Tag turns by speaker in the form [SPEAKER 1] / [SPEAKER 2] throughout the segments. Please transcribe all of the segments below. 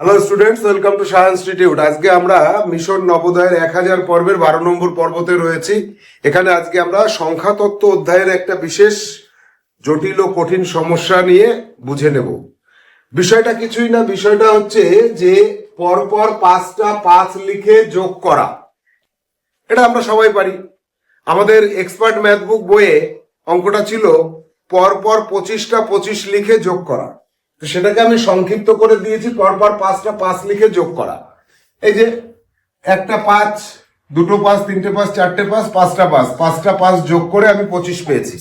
[SPEAKER 1] Hello students welcome to Shah institute আজকে আমরা mission নবোদয়ের এক হাজার পর্বের বারো নম্বর পর্বতে রয়েছি। এখানে আজকে আমরা সংখ্যা তত্ত্ব অধ্যায়ের একটা বিশেষ জটিল ও কঠিন সমস্যা নিয়ে বুঝে নেব। বিষয়টা কিছুই না, বিষয়টা হচ্ছে যে পরপর পাঁচটা পাঁচ লিখে যোগ করা। এটা আমরা সবাই পারি। আমাদের এক্সপার্ট ম্যাথ বুক বইয়ে অঙ্কটা ছিল পরপর পঁচিশটা পঁচিশ লিখে যোগ করা। তো সেটাকে আমি সংক্ষিপ্ত করে দিয়েছি, পরপর পাঁচটা পাঁচ লিখে যোগ করা। এই যে, একটা পাঁচ, দুটো পাঁচ, তিনটে পাঁচ, চারটে পাঁচ, পাঁচটা পাঁচ পাঁচটা পাঁচ যোগ করে আমি পঁচিশ পেয়েছি।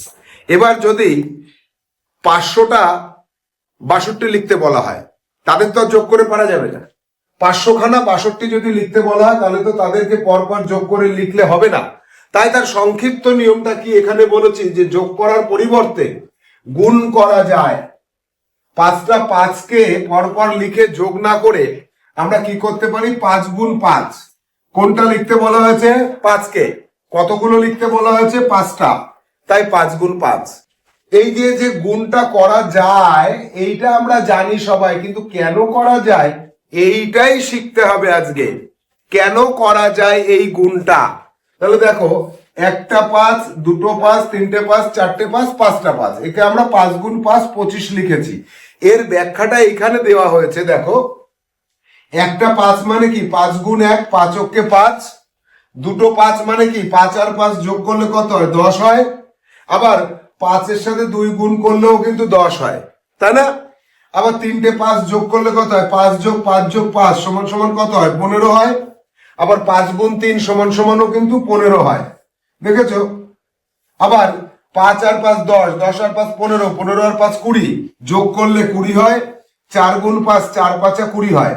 [SPEAKER 1] এবার যদি পাঁচশোটা বাষট্টি লিখতে বলা হয়, তাদের তো যোগ করে পারা যাবে না। পাঁচশো খানা বাষট্টি যদি লিখতে বলা হয়, তাহলে তো তাদেরকে পরপর যোগ করে লিখলে হবে না। তাই তার সংক্ষিপ্ত নিয়মটা কি? এখানে বলেছি যে যোগ করার পরিবর্তে গুণ করা যায়। পাঁচটা পাঁচকে পরপর লিখে যোগ না করে আমরা কি করতে পারি? পাঁচ গুণ পাঁচ। কোনটা লিখতে বলা হয়েছে? পাঁচকে। কতগুলো লিখতে বলা হয়েছে? পাঁচটা। তাই পাঁচ গুণ পাঁচ। এই দিয়ে যে গুণটা করা যায়, এইটা আমরা জানি সবাই, কিন্তু কেন করা যায়? এইটাই শিখতে হবে আজকে। কেন করা যায় এই গুণটা? তাহলে দেখো একটা পাঁচ, দুটো পাঁচ, তিনটে পাঁচ, চারটে পাঁচ, পাঁচটা পাঁচ। একে আমরা পাঁচ গুণ পাঁচ, পঁচিশ লিখেছি। এর ব্যাখ্যাটা এখানে দেওয়া হয়েছে, দেখো। একটা পাঁচ মানে কি? পাঁচ গুণ এক, পাঁচ অক্ষে পাঁচ। দুটো পাঁচ মানে কি? পাঁচ আর পাঁচ যোগ করলে কত হয়? দশ হয়। আবার পাঁচের সাথে দুই গুণ করলেও কিন্তু দশ হয়। তাই না? আবার তিনটে পাঁচ যোগ করলে কত হয়? পাঁচ যোগ পাঁচ যোগ পাঁচ সমান সমান কত হয়? পনেরো হয়। আবার পাঁচ গুণ তিন সমান সমানও কিন্তু পনেরো হয়। দেখেছ? আবার পাঁচ আর পাঁচ দশ দশ আর পাঁচ পনেরো পনেরো আর পাঁচ কুড়ি। যোগ করলে কুড়ি হয়, চার গুণ পাঁচ, চার পাঁচা কুড়ি হয়।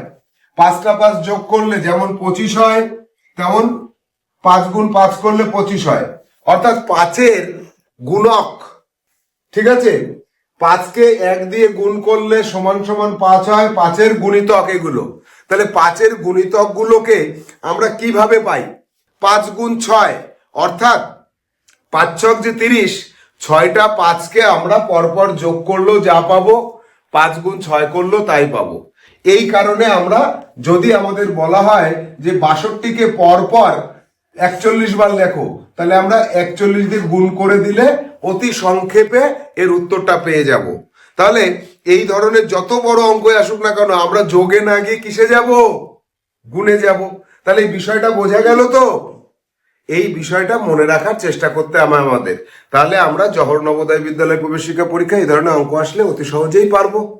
[SPEAKER 1] পাঁচটা পাঁচ যোগ করলে যেমন পঁচিশ হয়, তেমন পাঁচ গুণ পাঁচ করলে পঁচিশ হয়। অর্থাৎ পাঁচের গুণক, ঠিক আছে? পাঁচকে এক দিয়ে গুণ করলে সমান সমান পাঁচ হয়, পাঁচের গুণিতক এগুলো। তাহলে পাঁচের গুণিতক গুলোকে আমরা কীভাবে পাই? পাঁচ গুণ ছয় অর্থাৎ পাঁচ ছক যে তিরিশ, ছয়টা পাঁচকে আমরা পরপর যোগ করলেও যা পাবো, পাঁচ গুণ ছয় করলেও তাই পাবো। এই কারণে আমরা যদি আমাদের বলা হয় যে বাষট্টিকে পরপর একচল্লিশ বার লেখো, তাহলে আমরা একচল্লিশ দিয়ে গুণ করে দিলে অতি সংক্ষেপে এর উত্তরটা পেয়ে যাব। তাহলে এই ধরনের যত বড় অঙ্ক আসুক না কেন, আমরা যোগে না গিয়ে কিসে যাব? গুণে যাব। তাহলে এই বিষয়টা বোঝা গেল তো? এই বিষয়টা মনে রাখার চেষ্টা করতে আমার আমাদের। তাহলে আমরা জহর নবোদয় বিদ্যালয় প্রবেশিকা পরীক্ষা এই ধরনের অঙ্ক আসলে অতি সহজেই পারব।